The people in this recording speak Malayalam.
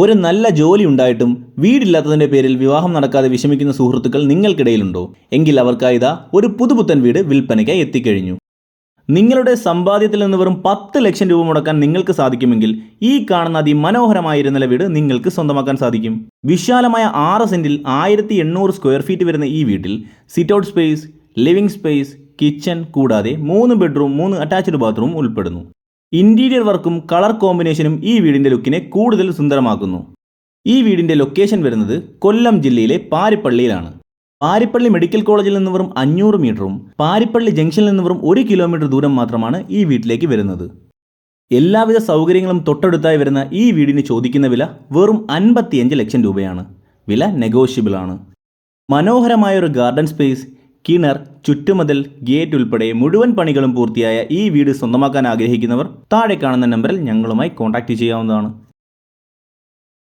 ഒരു നല്ല ജോലി ഉണ്ടായിട്ടും വീടില്ലാത്തതിന്റെ പേരിൽ വിവാഹം നടക്കാതെ വിഷമിക്കുന്ന സുഹൃത്തുക്കൾ നിങ്ങൾക്കിടയിലുണ്ടോ? എങ്കിൽ അവർക്കായി ഇതാ ഒരു പുതുപുത്തൻ വീട് വിൽപ്പനയ്ക്കായി എത്തിക്കഴിഞ്ഞു. നിങ്ങളുടെ സമ്പാദ്യത്തിൽ നിന്ന് വെറും പത്ത് ലക്ഷം രൂപ മുടക്കാൻ നിങ്ങൾക്ക് സാധിക്കുമെങ്കിൽ ഈ കാണുന്ന അതിമനോഹരമായ ഇരുനില വീട് നിങ്ങൾക്ക് സ്വന്തമാക്കാൻ സാധിക്കും. വിശാലമായ ആറ് സെന്റിൽ ആയിരത്തി എണ്ണൂറ് സ്ക്വയർ ഫീറ്റ് വരുന്ന ഈ വീട്ടിൽ sit out space living space kitchen കൂടാതെ മൂന്ന് ബെഡ്റൂം മൂന്ന് അറ്റാച്ച്ഡ് ബാത്റൂം ഉൾപ്പെടുന്നു. ഇന്റീരിയർ വർക്കും കളർ കോമ്പിനേഷനും ഈ വീടിന്റെ ലുക്കിനെ കൂടുതൽ സുന്ദരമാക്കുന്നു. ഈ വീടിന്റെ ലൊക്കേഷൻ വരുന്നത് കൊല്ലം ജില്ലയിലെ പാരിപ്പള്ളിയിലാണ്. പാരിപ്പള്ളി മെഡിക്കൽ കോളേജിൽ നിന്ന് വെറും അഞ്ഞൂറ് മീറ്ററും പാരിപ്പള്ളി ജംഗ്ഷനിൽ നിന്ന് വെറും ഒരു കിലോമീറ്റർ ദൂരം മാത്രമാണ് ഈ വീട്ടിലേക്ക് വരുന്നത്. എല്ലാവിധ സൗകര്യങ്ങളും തൊട്ടടുത്തായി വരുന്ന ഈ വീടിന് ചോദിക്കുന്ന വില വെറും അൻപത്തിയഞ്ച് ലക്ഷം രൂപയാണ്. വില നെഗോഷ്യബിൾ ആണ്. മനോഹരമായ ഒരു ഗാർഡൻ സ്പേസ് കിണർ ചുറ്റുമതിൽ ഗേറ്റ് ഉൾപ്പെടെ മുഴുവൻ പണികളും പൂർത്തിയായ ഈ വീട് സ്വന്തമാക്കാൻ ആഗ്രഹിക്കുന്നവർ താഴെ കാണുന്ന നമ്പറിൽ ഞങ്ങളുമായി കോൺടാക്റ്റ് ചെയ്യാവുന്നതാണ്.